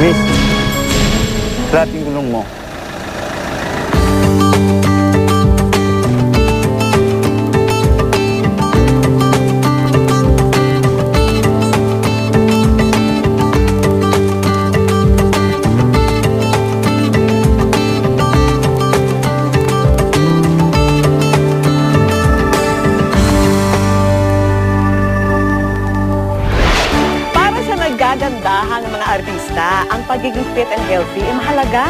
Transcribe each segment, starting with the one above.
Miss, flat yung gulong mo. Nagagandahan ng mga artista, ang pagiging fit and healthy ay mahalaga.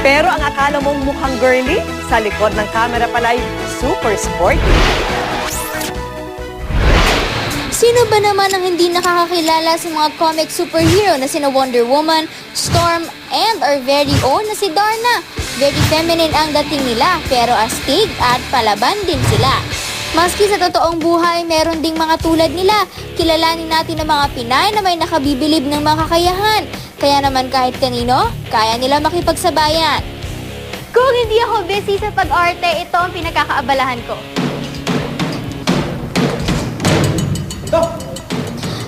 Pero ang akala mong mukhang girly, sa likod ng camera pala ay super sporty. Sino ba naman ang hindi nakakakilala sa mga comic superhero na sina Wonder Woman, Storm, and our very own na si Darna? Very feminine ang dating nila pero astig at palaban din sila. Maski sa totoong buhay, meron ding mga tulad nila. Kilalanin natin ang mga Pinay na may nakabibilib ng mga kakayahan. Kaya naman kahit kanino, kaya nila makipagsabayan. Kung hindi ako busy sa pag-arte, ito ang pinagkakaabalahan ko.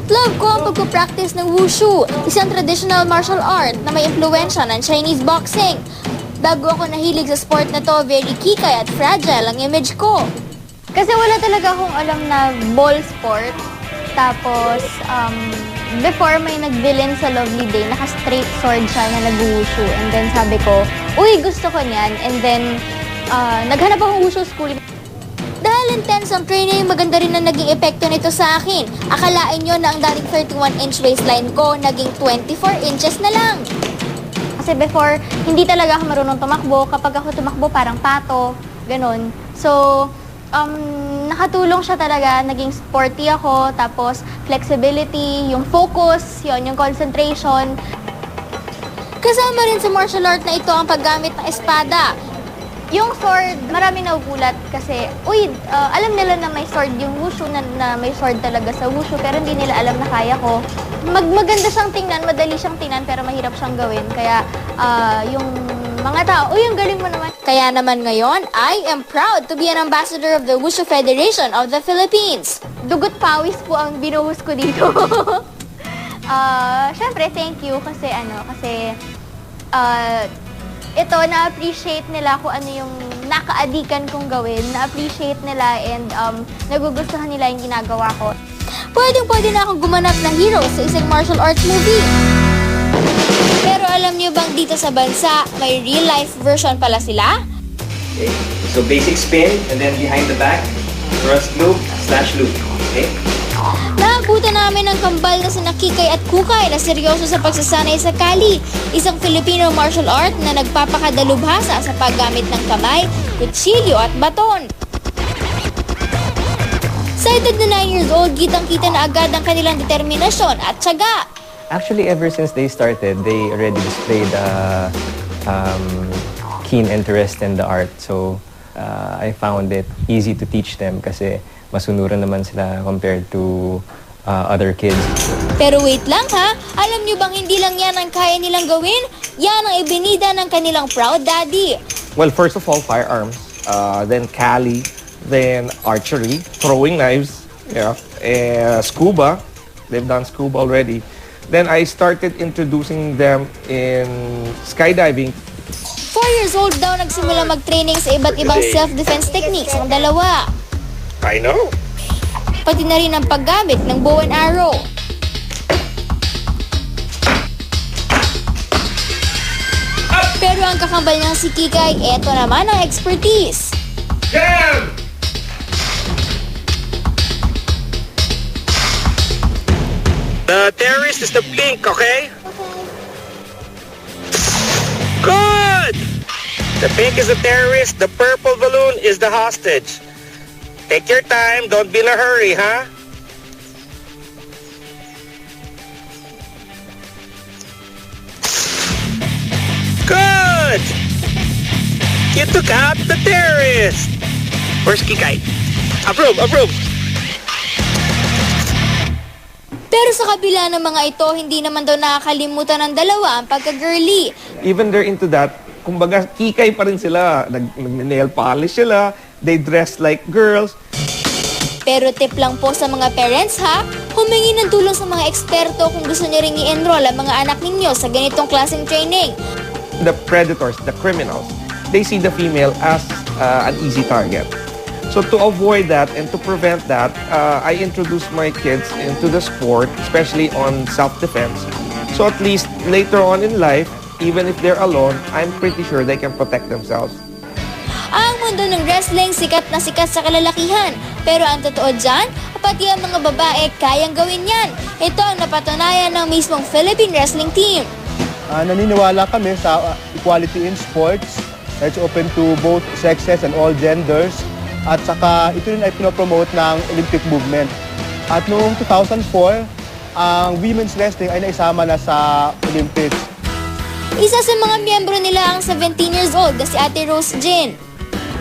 Love ko ang pagpapractice ng wushu, isang traditional martial art na may impluensya ng Chinese boxing. Bago ako nahilig sa sport na to, very kikay at fragile ang image ko. Kasi wala talaga akong alam na ball sport. Tapos, um, before may nagbilin sa Lovely Day, naka-straight sword siya na nag-wushu. And then sabi ko, uy, gusto ko niyan. And then, uh, naghanap akong wushu school. Dahil intense ang training, maganda rin ang naging epekto nito sa akin. Akalain nyo na ang dating 31-inch waistline ko, naging 24 inches na lang. Kasi before, hindi talaga ako marunong tumakbo. Kapag ako tumakbo, parang pato. Ganon. So, um, nakatulong siya talaga. Naging sporty ako. Tapos, flexibility, yung focus, yon yung concentration. Kasama rin sa martial art na ito ang paggamit ng espada. Yung sword, marami nagugulat kasi, uy, uh, alam nila na may sword yung wushu, na, na may sword talaga sa wushu, pero hindi nila alam na kaya ko. Mag, maganda siyang tingnan, madali siyang tingnan, pero mahirap siyang gawin. Kaya, ah, yung mga tao, uy, ang galing mo naman. Kaya naman ngayon, I am proud to be an ambassador of the Wushu Federation of the Philippines. Dugot pawis po ang binuhos ko dito. Ah, syempre, thank you kasi ano, kasi ah, ito, na-appreciate nila kung ano yung nakaadikan kong gawin. Na-appreciate nila and um, nagugustuhan nila yung ginagawa ko. Pwedeng pwede na akong gumanap na hero sa isang martial arts movie. Pero alam niyo bang dito sa bansa, may real life version pala sila? Okay. So basic spin and then behind the back, thrust loop slash loop. Okay. Naabutan namin ng kambal na sina Kikay at Kukay na seryoso sa pagsasanay sa kali, isang Filipino martial art na nagpapakadalubhasa sa paggamit ng kamay, kutsilyo at baton. Sa edad na 9 years old, kitang-kita na agad ang kanilang determinasyon at tiyaga. Actually, ever since they started, they already displayed uh, um, keen interest in the art. So, uh, I found it easy to teach them kasi masunuran naman sila compared to uh, other kids. Pero wait lang ha, alam niyo bang hindi lang yan ang kaya nilang gawin? Yan ang ibinida ng kanilang proud daddy. Well, first of all, firearms, uh, then Cali, then archery, throwing knives, yeah, uh, scuba. They've done scuba already. Then I started introducing them in skydiving. 4 years old daw nagsimula mag-training sa iba't ibang self-defense techniques ang dalawa. I know. Pati na rin ang paggamit ng bow and arrow. Pero ang kakambal niyang si Kikay, eto naman ang expertise. Jam! The terrorist is the pink, okay? Okay. Good! The pink is the terrorist, the purple balloon is the hostage. Take your time, don't be in a hurry, huh? Good! You took out the terrorist! Where's Kikay? Approve, approve! Pero sa kabila ng mga ito, hindi naman daw nakakalimutan ng dalawa ang pagka-girly. Even they're into that, kumbaga, kikay pa rin sila. Nag, nail polish sila. They dress like girls. Pero tip lang po sa mga parents ha, Humingi ng tulong sa mga eksperto kung gusto niyo ring i-enroll ang mga anak ninyo sa ganitong klaseng training. The predators, the criminals, they see the female as uh, an easy target. So to avoid that and to prevent that, uh, I introduce my kids into the sport, especially on self-defense. So at least later on in life, even if they're alone, I'm pretty sure they can protect themselves. Ang mundo ng wrestling sikat na sikat sa kalalakihan. Pero ang totoo dyan, pati ang mga babae kayang gawin yan. Ito ang napatunayan ng mismong Philippine Wrestling Team. Ah, naniniwala kami sa ah, equality in sports. It's open to both sexes and all genders. At saka ito rin ay pinopromote ng Olympic movement. At noong 2004, ang women's wrestling ay naisama na sa Olympics. Isa sa mga miyembro nila ang 17 years old na si Ate Rose Jin.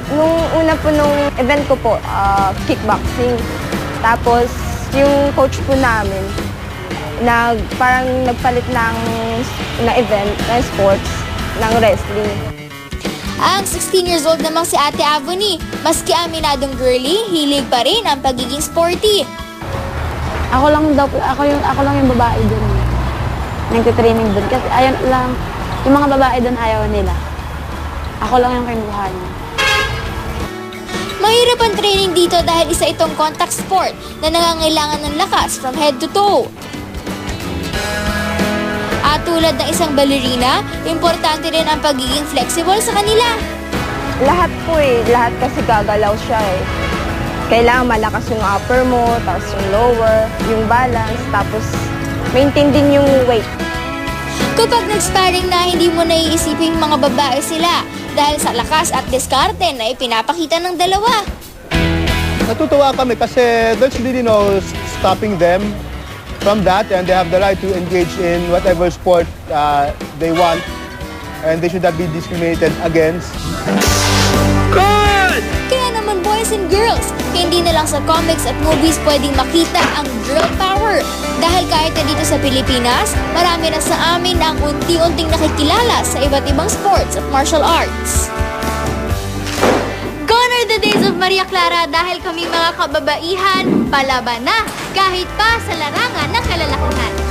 Nung una po nung event ko po, ah, kickboxing. Tapos yung coach po namin, nag, parang nagpalit ng, na event, ng sports, ng wrestling. Ang 16 years old namang si Ate Avoni, maski aminadong girly, hilig pa rin ang pagiging sporty. Ako lang daw, ako yung, ako lang yung babae dun. Nagtitraining dun. Kasi ayun lang, yung mga babae dun ayaw nila. Ako lang yung kinuha niya. Mahirap ang training dito dahil isa itong contact sport na nangangailangan ng lakas from head to toe. At tulad ng isang ballerina, importante rin ang pagiging flexible sa kanila. Lahat po eh, lahat kasi gagalaw siya eh. Kailangan malakas yung upper mo, tapos yung lower, yung balance, tapos maintain din yung weight. Kapag nag-sparring na, hindi mo naiisipin mga babae sila dahil sa lakas at diskarte na ipinapakita ng dalawa. Natutuwa kami kasi there's really no stopping them from that and they have the right to engage in whatever sport uh, they want and they should not be discriminated against. Good! Kaya naman boys and girls, hindi na lang sa comics at movies pwedeng makita ang girl power. Dahil kahit na dito sa Pilipinas, marami na sa amin ang unti-unting nakikilala sa iba't ibang sports at martial arts. The days of Maria Clara dahil kami mga kababaihan, palaban na, kahit pa sa larangan ng kalalakihan.